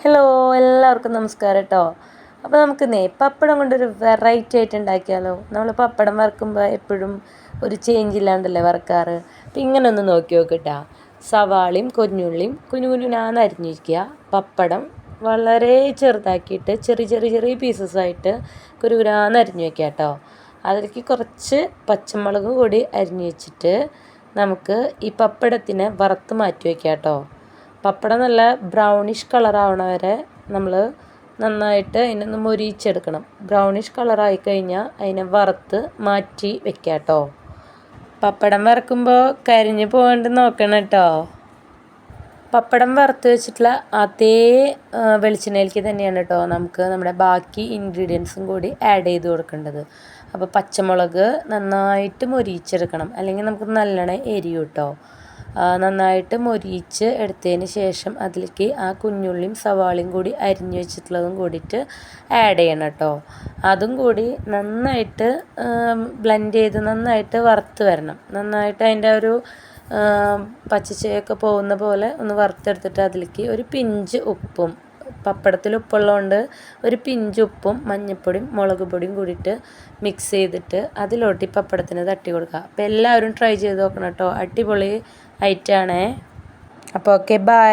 Hello എല്ലാവർക്കും നമസ്കാരം കേട്ടോ അപ്പോൾ നമുക്ക് നേ പപ്പടം കൊണ്ടൊരു വെറൈറ്റി ആയിട്ട് ഉണ്ടാക്കിയാലോ? നമ്മൾ പപ്പടം വറുക്കുമ്പോൾ എപ്പോഴും ഒരു ചേഞ്ച് ഇല്ലാണ്ടല്ലേ വറുക്കാറ്? അപ്പം ഇങ്ങനെ ഒന്ന് നോക്കി നോക്കിട്ടാ. സവാളയും കൊഞ്ഞുള്ളിയും കുഞ്ഞു കുഞ്ഞുനാന്ന് അരിഞ്ഞിരിക്കുക പപ്പടം വളരെ ചെറുതാക്കിയിട്ട് ചെറിയ ചെറിയ ചെറിയ പീസസ് ആയിട്ട് കുരുകുരാന്ന് അരിഞ്ഞു വെക്കുക കേട്ടോ അതിലേക്ക് കുറച്ച് പച്ചമുളക് കൂടി അരിഞ്ഞു വെച്ചിട്ട് നമുക്ക് ഈ പപ്പടത്തിനെ വറുത്ത് മാറ്റി വയ്ക്കാം കേട്ടോ പപ്പടം നല്ല ബ്രൗണിഷ് കളറാവണ വരെ നമ്മൾ നന്നായിട്ട് അതിനൊന്ന് മൊരിയിച്ചെടുക്കണം ബ്രൗണിഷ് കളറായി കഴിഞ്ഞാൽ അതിനെ വറുത്ത് മാറ്റി വെക്കാം കേട്ടോ പപ്പടം വറക്കുമ്പോൾ കരിഞ്ഞു പോകാണ്ട് നോക്കണം കേട്ടോ പപ്പടം വറുത്ത് വെച്ചിട്ടുള്ള അതേ വെളിച്ചെണ്ണയിലേക്ക് തന്നെയാണ് കേട്ടോ നമുക്ക് നമ്മുടെ ബാക്കി ഇൻഗ്രീഡിയൻസും കൂടി ആഡ് ചെയ്ത് കൊടുക്കേണ്ടത്. അപ്പോൾ പച്ചമുളക് നന്നായിട്ട് മൊരിയിച്ചെടുക്കണം അല്ലെങ്കിൽ നമുക്ക് നല്ലോണം എരിയും കേട്ടോ നന്നായിട്ട് മൊരിയിച്ച് എടുത്തതിന് ശേഷം അതിലേക്ക് ആ കുഞ്ഞുള്ളിയും സവാളയും കൂടി അരിഞ്ഞു വെച്ചിട്ടുള്ളതും കൂടിയിട്ട് ആഡ് ചെയ്യണം കേട്ടോ. അതും കൂടി നന്നായിട്ട് ബ്ലെൻഡ് ചെയ്ത് നന്നായിട്ട് വറുത്ത് വരണം. നന്നായിട്ട് അതിന്റെ ഒരു പച്ചച്ചയൊക്കെ പോകുന്ന പോലെ ഒന്ന് വറുത്തെടുത്തിട്ട് അതിലേക്ക് ഒരു പിഞ്ച് ഉപ്പും പപ്പടത്തിൽ ഉപ്പുള്ളതുകൊണ്ട് ഒരു പിഞ്ച് ഉപ്പും മഞ്ഞൾപ്പൊടിയും മുളക് പൊടിയും കൂടിയിട്ട് മിക്സ് ചെയ്തിട്ട് അതിലോട്ട് ഈ പപ്പടത്തിന് തട്ടി കൊടുക്കുക. അപ്പോൾ എല്ലാവരും ട്രൈ ചെയ്ത് നോക്കണം കേട്ടോ. അടിപൊളി ഐറ്റാണേ അപ്പോൾ ഓക്കെ ബൈ